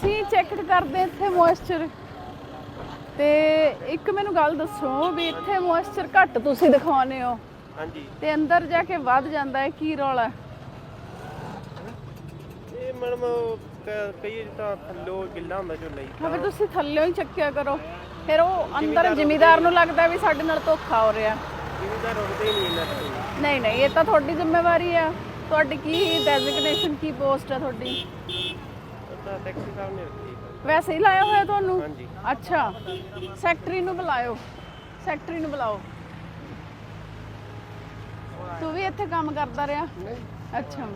ਤੁਸੀਂ ਚੈੱਕ ਕਰਦੇ ਇੱਥੇ ਮੋਇਸਚਰ ਤੇ ਇੱਕ ਮੈਨੂੰ ਗੱਲ ਦੱਸੋ ਵੀ ਇੱਥੇ ਮੋਇਸਚਰ ਘੱਟ ਤੁਸੀਂ ਦਿਖਾਉਂਦੇ ਹੋ। ਹਾਂਜੀ। ਤੇ ਅੰਦਰ ਜਾ ਕੇ ਵੱਧ ਜਾਂਦਾ ਹੈ ਕੀ ਰੌਲਾ? ਇਹ ਮੈਡਮ ਕਈ ਤਾਂ ਥੱਲੋਂ ਗਿੱਲਾ ਹੁੰਦਾ ਝੋਨਾ ਜੀ ਹਾਂ ਫਿਰ ਤੁਸੀਂ ਥੱਲਿਓਂ ਹੀ ਚੱਕਿਆ ਕਰੋ। ਫਿਰ ਉਹ ਅੰਦਰ ਜ਼ਿਮੀਦਾਰ ਨੂੰ ਲੱਗਦਾ ਵੀ ਸਾਡੇ ਨਾਲ ਧੋਖਾ ਹੋ ਰਿਹਾ। ਜ਼ਿਮੀਦਾਰ ਰੁਕਦੇ ਨਹੀਂ ਇਹਨਾਂ ਤੋਂ ਨਹੀਂ ਨਹੀਂ ਇਹ ਤਾਂ ਤੁਹਾਡੀ ਜ਼ਿੰਮੇਵਾਰੀ ਆ। ਤੁਹਾਡੀ ਕੀ ਡੈਜ਼ਿਗਨੇਸ਼ਨ ਕੀ ਪੋਸਟ ਹੈ ਤੁਹਾਡੀ? ਤਾਂ ਟੈਕਸੀ ਸਾਹਿਬ ਨੇ ਰੱਖੀ ਹੈ। ਵੈਸੇ ਹੀ ਲਾਇਆ ਹੋਇਆ ਤੁਹਾਨੂੰ? ਹਾਂਜੀ। ਅੱਛਾ। ਸੈਕਟਰੀ ਨੂੰ ਬੁਲਾਇਓ ਸੈਕਟਰੀ ਨੂੰ ਬੁਲਾਓ। ਤੂੰ ਵੀ ਇੱਥੇ ਕੰਮ ਕਰਦਾ ਰਿਹਾ? ਅੱਛਾ।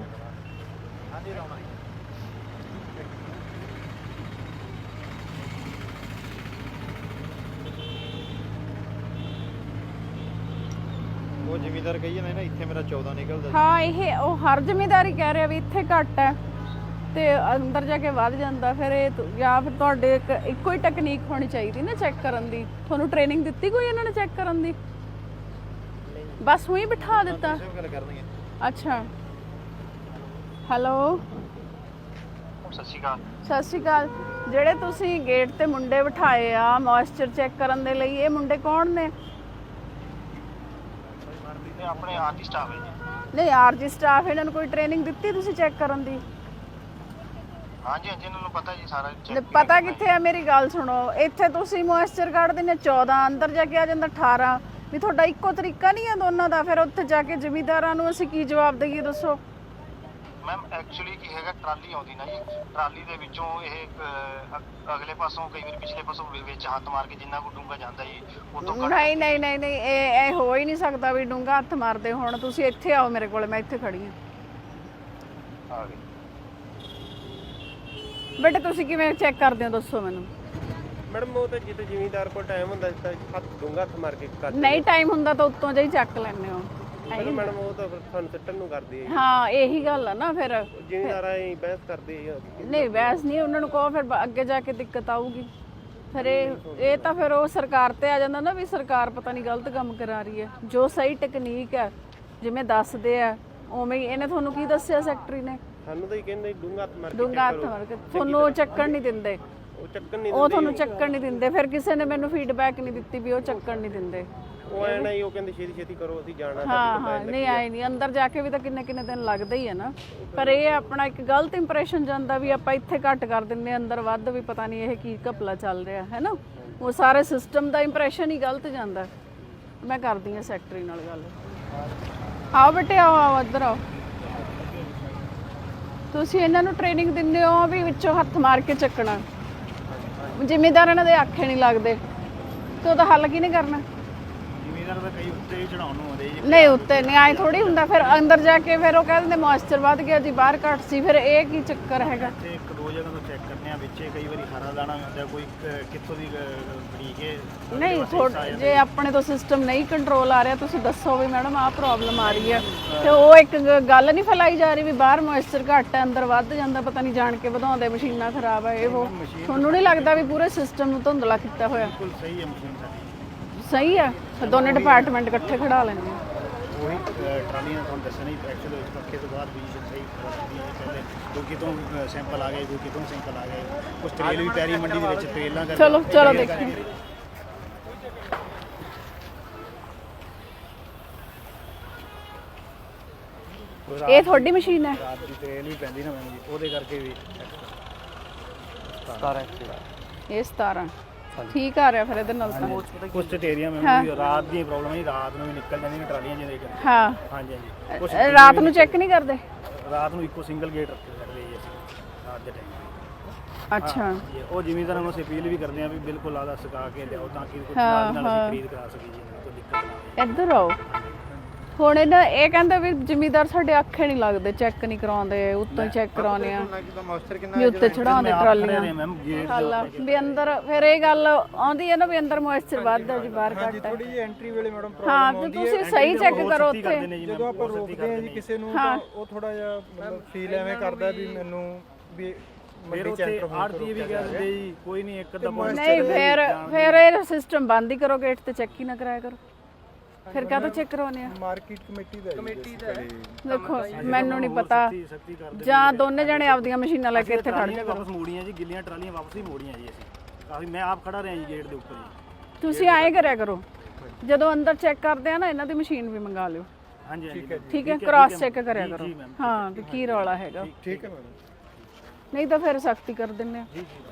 ਉਹ ਜ਼ਿਮੀਦਾਰ ਕਹੀ ਜਾਂਦੇ ਨਾ ਇੱਥੇ ਮੇਰਾ 14 ਨਿਕਲਦਾ ਹਾਂ ਇਹ ਉਹ ਹਰ ਜ਼ਿਮੀਦਾਰੀ ਕਹਿ ਰਿਹਾ ਵੀ ਇੱਥੇ ਘੱਟ ਹੈ। ਤੇ ਅੰਦਰ ਜਾ ਕੇ ਵੱਧ ਜਾਂਦਾ ਫਿਰ ਇਹ ਤੁ- ਜਾਂ ਫਿਰ ਤੁਹਾਡੇ ਇੱਕ ਇੱਕੋ ਹੀ ਟੈਕਨੀਕ ਹੋਣੀ ਚਾਹੀਦੀ ਨਾ ਚੈੱਕ ਕਰਨ ਦੀ। ਤੁਹਾਨੂੰ ਟ੍ਰੇਨਿੰਗ ਦਿੱਤੀ ਕੋਈ ਇਹਨਾਂ ਨੇ ਚੈੱਕ ਕਰਨ ਦੀ? ਬਸ ਉਹੀ ਬਿਠਾ ਦਿੱਤਾ। ਸੇਵ ਗੱਲ ਕਰਨਗੇ ਅੱਛਾ। ਹੈਲੋ ਸਤਿ ਸ਼੍ਰੀ ਅਕਾਲ। ਸਤਿ ਸ਼੍ਰੀ ਅਕਾਲ। ਜਿਹੜੇ ਤੁਸੀਂ ਗੇਟ ਤੇ ਮੁੰਡੇ ਬਿਠਾਏ ਆ ਮੋਇਸਚਰ ਚੈੱਕ ਕਰਨ ਦੇ ਲਈ ਇਹ ਮੁੰਡੇ ਕੌਣ ਨੇ? ਇਹ ਆਪਣੇ ਆਰਟਿਸਟ ਸਟਾਫ ਹੈ ਜੀ। ਨਹੀਂ ਆਰਜੀ ਸਟਾਫ ਇਹਨਾਂ ਨੂੰ ਕੋਈ ਟ੍ਰੇਨਿੰਗ ਦਿੱਤੀ ਤੁਸੀਂ ਚੈੱਕ ਕਰਨ ਦੀ? ਹਾਂਜੀ ਹਾਂਜੀ ਇਹਨਾਂ ਨੂੰ ਪਤਾ ਜੀ ਸਾਰਾ ਲੈ, ਪਤਾ ਕਿੱਥੇ ਆ ਮੇਰੀ ਗੱਲ ਸੁਣੋ ਇੱਥੇ ਤੁਸੀਂ ਮੋਇਸਚਰ ਕੱਢਦੇ ਨੇ 14 ਅੰਦਰ ਜਾ ਕੇ ਆ ਜਾਂਦਾ 18 ਵੀ ਤੁਹਾਡਾ ਇੱਕੋ ਤਰੀਕਾ ਨਹੀਂ ਆ ਦੋਨਾਂ ਦਾ ਫਿਰ ਉੱਥੇ ਜਾ ਕੇ ਜ਼ਿਮੀਦਾਰਾਂ ਨੂੰ ਅਸੀਂ ਕੀ ਜਵਾਬ ਦਈਏ ਦੱਸੋ? ਮੈਮ ਐਕਚੁਅਲੀ ਕੀ ਹੈਗਾ ਟਰਾਲੀ ਆਉਂਦੀ ਨਾ ਜੀ ਟਰਾਲੀ ਦੇ ਵਿੱਚੋਂ ਇਹ ਅਹ, ਅ- ਅਗਲੇ ਪਾਸੋਂ ਕਈ ਵਾਰ ਪਿਛਲੇ ਪਾਸੋਂ ਵਿ- ਵਿੱਚ ਹੱਥ ਮਾਰ ਕੇ ਜਿੰਨਾ ਕੋ ਡੂੰਗਾ ਜਾਂਦਾ ਜੀ ਉਹ ਤੋਂ ਘੱਟ ਨਹੀਂ ਨਹੀਂ ਨਹੀਂ ਨਹੀਂ ਇਹ ਇਹ ਹੋ ਹੀ ਨਹੀਂ ਸਕਦਾ ਵੀ ਡੂੰਗਾ ਹੱਥ ਮਾਰਦੇ ਹੁਣ। ਤੁਸੀਂ ਇੱਥੇ ਆਓ ਮੇਰੇ ਕੋਲ ਮੈਂ ਇੱਥੇ ਖੜੀ ਹਾਂ। ਆ ਗਏ। ਬੇਟੇ ਤੁਸੀਂ ਕਿਵੇਂ ਚੈੱਕ ਕਰਦੇ ਹੋ? ਦੱਸੋ ਮੈਨੂੰ। ਮੈਡਮ ਉਹ ਤਾਂ ਜਿੱਥੇ ਜ਼ਿਮੀਦਾਰ ਕੋਲ ਟਾਈਮ ਹੁੰਦਾ ਸੀ ਤਾਂ ਹੱਥ ਡੂੰਘਾ ਹੱਥ ਮਾਰ ਕੇ ਕਰ ਨਹੀਂ ਟਾਈਮ ਹੁੰਦਾ ਤਾਂ ਉੱਤੋਂ ਜਿਹਾ ਹੀ ਚੱਕ ਲੈਂਦੇ ਹੋ। ਪਰ ਮੈਡਮ ਉਹ ਤਾਂ ਫਿਰ ਤੁਹਾਨੂੰ ਸਿੱਟਣ ਨੂੰ ਕਰਦੀ ਹੈ ਹਾਂ ਇਹੀ ਗੱਲ ਆ ਨਾ ਫਿਰ। ਜ਼ਿਮੀਦਾਰਾਂ ਹੀ ਬਹਿਸ ਕਰਦੇ ਆ। ਨਹੀਂ ਵੈਸ ਨਹੀਂ ਉਹਨਾਂ ਨੂੰ ਕਹੋ ਫਿਰ ਅੱਗੇ ਜਾ ਕੇ ਦਿੱਕਤ ਆਊਗੀ। ਫਿਰ ਇਹ ਇਹ ਤਾਂ ਫਿਰ ਉਹ ਸਰਕਾਰ ਤੇ ਆ ਜਾਂਦਾ ਨਾ ਵੀ ਸਰਕਾਰ ਪਤਾ ਨਹੀਂ ਗਲਤ ਕੰਮ ਕਰਾ ਰਹੀ ਹੈ। ਜੋ ਸਹੀ ਟੈਕਨੀਕ ਹੈ ਜਿਵੇਂ ਦੱਸਦੇ ਆ ਉਵੇਂ ਹੀ ਇਹਨੇ ਤੁਹਾਨੂੰ ਕੀ ਦੱਸਿਆ ਸੈਕਟਰੀ ਨੇ? ਸਾਨੂੰ ਤਾਂ ਹੀ ਕਹਿੰਦੇ ਡੂੰਘਾ ਹੱਥ ਮਾਰ ਕੇ ਡੂੰਗਾ ਹੱਥ ਮਾਰ ਕੇ। ਤੁਹਾਨੂੰ ਉਹ ਚੱਕਣ ਨਹੀਂ ਦਿੰਦੇ। ਉਹ ਚੱਕਣ ਨਹੀਂ ਉਹ ਤੁਹਾਨੂੰ ਚੱਕਣ ਨਹੀਂ ਦਿੰਦੇ। ਫਿਰ ਕਿਸੇ ਨੇ ਮੈਨੂੰ ਫੀਡਬੈਕ ਨਹੀਂ ਦਿੱਤੀ ਵੀ ਉਹ ਚੱਕਣ ਨਹੀਂ ਦਿੰਦੇ। ਉਹ ਐ ਨਹੀਂ ਉਹ ਕਹਿੰਦੇ ਛੇਤੀ ਛੇਤੀ ਕਰੋ ਅਸੀਂ ਜਾਣਾ ਹਾਂ ਹਾਂ ਨਹੀਂ ਆਏ ਨਹੀਂ। ਅੰਦਰ ਜਾ ਕੇ ਵੀ ਤਾਂ ਕਿੰਨੇ ਕਿੰਨੇ ਦਿਨ ਲੱਗਦੇ ਹੀ ਆ ਨਾ। ਪਰ ਇਹ ਆਪਣਾ ਇੱਕ ਗਲਤ ਇੰਪ੍ਰੈਸ਼ਨ ਜਾਂਦਾ ਵੀ ਆਪਾਂ ਇੱਥੇ ਘੱਟ ਕਰ ਆ, ਅੰਦਰ ਵੱਧ ਵੀ ਪਤਾ ਨਹੀਂ ਇਹ ਕੀ ਘਪਲਾ ਚੱਲ ਰਿਹਾ ਹੈ ਨਾ? ਉਹ ਸਾਰੇ ਸਿਸਟਮ ਦਾ ਇੰਪ੍ਰੈਸ਼ਨ ਹੀ ਗਲਤ ਜਾਂਦਾ। ਮੈਂ ਕਰਦੀ ਆ ਸੈਕਟਰੀ ਨਾਲ ਗੱਲ। ਆਓ ਬੇਟੇ ਆਓ ਆਓ ਇੱਧਰ ਆਓ। ਤੁਸੀਂ ਇਹਨਾਂ ਨੂੰ ਟ੍ਰੇਨਿੰਗ ਦਿੰਦੇ ਹੋ ਵੀ ਵਿੱਚੋਂ ਹੱਥ ਮਾਰ ਕੇ ਚੱਕਣਾ। ਜ਼ਿਮੀਦਾਰ ਇਹਨਾਂ ਦੇ ਆਖੇ ਨਹੀਂ ਲੱਗਦੇ। ਤੇ ਉਹਦਾ ਹੱਲ ਕੀ ਨਹੀਂ ਕਰਨਾ? ਜ਼ਿਮੀਦਾਰ ਦਾ ਕਈ ਉੱਤੇ ਹੀ ਚੜਾਉਣ ਨੂੰ ਆਉਂਦੇ ਜੀ। ਨਹੀਂ ਉੱਤੇ ਨਹੀਂ ਆਏ ਥੋੜੀ ਹੁੰਦਾ ਫਿਰ ਅੰਦਰ ਜਾ ਕੇ ਫਿਰ ਉਹ ਕਹਿੰਦੇ ਮੋਇਸਚਰ ਵੱਧ ਗਿਆ ਜੀ ਬਾਹਰ ਘੱਟ ਸੀ ਫਿਰ ਇਹ ਕੀ ਚੱਕਰ ਹੈਗਾ? ਤੇ ਇੱਕ ਦੋ ਜਗ੍ਹਾ ਤੋਂ ਚੈੱਕ ਕਰਨੇ ਆ ਵਿੱਚੇ ਕਈ ਵਾਰੀ ਹਰਾ ਦਾਣਾ ਵੀ ਹੁੰਦਾ ਕੋਈ ਕ- ਕਿੱਥੋਂ ਦੀ ਬੜੀ ਕੇ ਨਹੀਂ ਥੋੜਾ ਜੇ ਆਪਣੇ ਤੋਂ ਸਿਸਟਮ ਨਹੀਂ ਕੰਟਰੋਲ ਆ ਰਿਹਾ ਤੁਸੀਂ ਦੱਸੋ ਵੀ ਮੈਡਮ ਆਹ ਪ੍ਰੋਬਲਮ ਆ ਰਹੀ ਹੈ। ਤੇ ਉਹ ਇੱਕ ਗ- ਗੱਲ ਨਹੀਂ ਫੈਲਾਈ ਜਾ ਰਹੀ ਵੀ ਬਾਹਰ ਮੋਇਸਚਰ ਘੱਟ ਹੈ ਅੰਦਰ ਵੱਧ ਜਾਂਦਾ ਪਤਾ ਨਹੀਂ ਜਾਣ ਕੇ ਵਧਾਉਂਦੇ ਮਸ਼ੀਨਾਂ ਖਰਾਬ ਹੈ ਇਹ ਉਹ। ਤੁਹਾਨੂੰ ਨਹੀਂ ਲੱਗਦਾ ਵੀ ਪੂਰੇ ਸਿਸਟਮ ਨੂੰ ਧੁੰਦਲਾ ਕੀਤਾ ਹੋਇਆ? ਬਿਲਕੁਲ ਸਹੀ ਹੈ ਮਸ਼ੀਨ ਸਾਡੀ। ਸਹੀ ਹੈ ਫਿਰ ਦੋਨੇ ਡਿਪਾਰਟਮੈਂਟ ਇਕੱਠੇ ਖੜਾ ਲੈਂਦੇ ਆ। ਉਹੀ ਅਹ, ਟਰਾਲੀਆਂ ਤੁਹਾਨੂੰ ਦੱਸਣਾ ਹੀ ਐਕਚੁਅਲੀ ਇਸ ਪੱਖੇ ਤੋਂ ਬਾਅਦ ਵੀ ਸਹੀ ਕਰਦੀ ਹੈ ਪਹਿਲੇ ਦੋ ਕਿਤੋਂ ਸੈਂਪਲ ਆ ਗਏ ਦੋ ਕਿਤੋਂ ਸੈਂਪਲ ਆ ਗਏ। ਕੁਝ ਟ੍ਰੇਲ ਵੀ ਪੈਰੀ ਮੰਡੀ ਦੇ ਵਿੱਚ ਟ੍ਰੇਲਾਂ ਕਰਕੇ ਚਲੋ ਚਲੋ ਦੇਖੀਏ ਇਹ ਤੁਹਾਡੀ ਮਸ਼ੀਨ ਹੈ? ਰਾਤ ਦੀ ਟ੍ਰੇਲ ਵੀ ਪੈਂਦੀ ਨਾ ਮੈਨੂੰ ਜੀ ਉਹਦੇ ਕਰਕੇ ਵੀ। 17 ਇਹ 17 ਠੀਕ ਆ ਰਿਹਾ ਫਿਰ ਇਹਦੇ ਨਾਲ ਤਾਂ। ਕੁਝ ਏਰੀਆ ਮੈਂ ਵੀ ਰਾਤ ਦੀ ਪ੍ਰੋਬਲਮ ਹੈ ਰਾਤ ਨੂੰ ਵੀ ਨਿਕਲ ਜਾਂਦੀਆਂ ਟਰਾਲੀਆਂ ਜਿਹਦੇ ਕਰਕੇ ਹਾਂ। ਹਾਂਜੀ ਹਾਂਜੀ। ਰਾਤ ਨੂੰ ਚੈੱਕ ਨਹੀਂ ਕਰਦੇ? ਰਾਤ ਨੂੰ ਇੱਕੋ ਸਿੰਗਲ ਗੇਟ ਰੱਖ ਸਕਦੇ ਜੀ ਅਸੀਂ ਰਾਤ ਦੇ ਟਾਈਮ ਅੱਛਾ। ਉਹ ਜ਼ਿਮੀਂਦਾਰਾਂ ਨੂੰ ਅਸੀਂ ਅਪੀਲ ਵੀ ਕਰਦੇ ਹਾਂ ਵੀ ਬਿਲਕੁਲ ਆਦਾ ਸਕਾ ਕੇ ਲਿਆਓ ਤਾਂ ਕਿ ਕੋਈ ਨਾਲ। ਅਸੀਂ ਖਰੀਦ ਕਰਾ ਸਕੀਏ ਜੀ ਕੋਈ ਦਿੱਕਤ ਨਾ ਆਵੇ। ਇੱਧਰ ਆਓ। ਹੁਣ ਇਹਨਾਂ ਇਹ ਕਹਿੰਦੇ ਵੀ ਜ਼ਿਮੀਦਾਰ ਸਾਡੇ ਅੱਖੇ ਨਹੀਂ ਲੱਗਦੇ ਚੈੱਕ ਨਹੀਂ ਕਰਾਉਂਦੇ ਉੱਤੋਂ ਹੀ ਚੈੱਕ ਕਰਾਉਂਦੇ ਆ। ਵੀ ਉੱਤੇ ਚੜਾਉਂਦੇ ਟਰਾਲੀਆਂ। ਆ। ਵੀ ਅੰਦਰ ਫਿਰ ਇਹ ਗੱਲ ਆਉਂਦੀ ਹੈ ਨਾ ਵੀ ਅੰਦਰ ਮੋਇਸਚਰ ਵੱਧ ਹੈ ਜੀ ਬਾਹਰ ਘੱਟ ਹੈ। ਥੋੜੀ ਜਿਹੀ ਐਂਟਰੀ ਵੇਲੇ ਮੈਡਮ ਹਾਂ ਤੇ ਤੁਸੀਂ ਸਹੀ ਚੈੱਕ ਕਰੋ ਉੱਥੇ। ਜੀ ਜਦੋਂ ਆਪਾਂ ਰੋਕਦੇ ਹਾਂ ਜੀ ਕਿਸੇ ਨੂੰ ਤਾਂ ਉਹ ਥੋੜਾ ਜਿਹਾ ਮਤਲਬ ਫੀਲ ਐਵੇਂ ਕਰਦਾ ਵੀ ਮੈਨੂੰ ਵੀ ਫਿਰ ਉੱਥੇ ਆਰਤੀ ਵੀ ਕਹਿ ਦਿੰਦੇ ਜੀ ਕੋਈ ਨਹੀਂ ਇੱਕ ਅੱਧਾ ਪੁਆਇੰਟ ਨਹੀਂ ਫਿਰ ਫਿਰ ਇਹ ਸਿਸਟਮ ਬੰਦ ਹੀ ਕਰੋ ਗੇਟ ਤੇ ਚੈੱਕ ਹੀ ਨਾ ਕਰਾਇਆ ਕਰੋ। ਫਿਰ ਕਾਹਤੋਂ ਚੈੱਕ ਕਰਾਉਣੇ ਆ? ਮਾਰਕੀਟ ਕਮੇਟੀ ਦਾ ਕਮੇਟੀ ਦਾ ਦੇਖੋ ਮੈਨੂੰ ਨਹੀਂ ਪਤਾ। ਜਾਂ ਦੋਨੇ ਜਣੇ ਆਪਦੀਆਂ ਮਸ਼ੀਨਾਂ ਲੈ ਕੇ ਇੱਥੇ ਖੜ ਜਾ ਵਾਪਸ ਮੋੜੀਆਂ ਜੀ ਗਿੱਲੀਆਂ ਟਰਾਲੀਆਂ ਵਾਪਸ ਹੀ ਮੋੜੀਆਂ ਜੀ ਅਸੀਂ। ਕਾਫੀ ਮੈਂ ਆਪ ਖੜਾ ਰਿਹਾ ਜੀ ਗੇਟ ਦੇ ਉੱਪਰ ਜੀ। ਤੁਸੀਂ ਐਂ ਕਰਿਆ ਕਰੋ। ਜਦੋਂ ਅੰਦਰ ਚੈੱਕ ਕਰਦੇ ਆ ਨਾ ਇਹਨਾਂ ਦੀ ਮਸ਼ੀਨ ਵੀ ਮੰਗਾ ਲਿਓ। ਹਾਂਜੀ ਹਾਂਜੀ ਠੀਕ ਹੈ ਕ੍ਰਾਸ ਚੈੱਕ ਕਰਿਆ ਕਰੋ। ਹਾਂ ਵੀ ਕੀ ਰੌਲਾ ਹੈਗਾ। ਠੀਕ ਹੈ ਮੈਡਮ। ਨਹੀਂ ਤਾਂ ਫਿਰ ਸਖਤੀ ਕਰ ਦਿੰਨੇ ਆ। ਜੀ ਜੀ।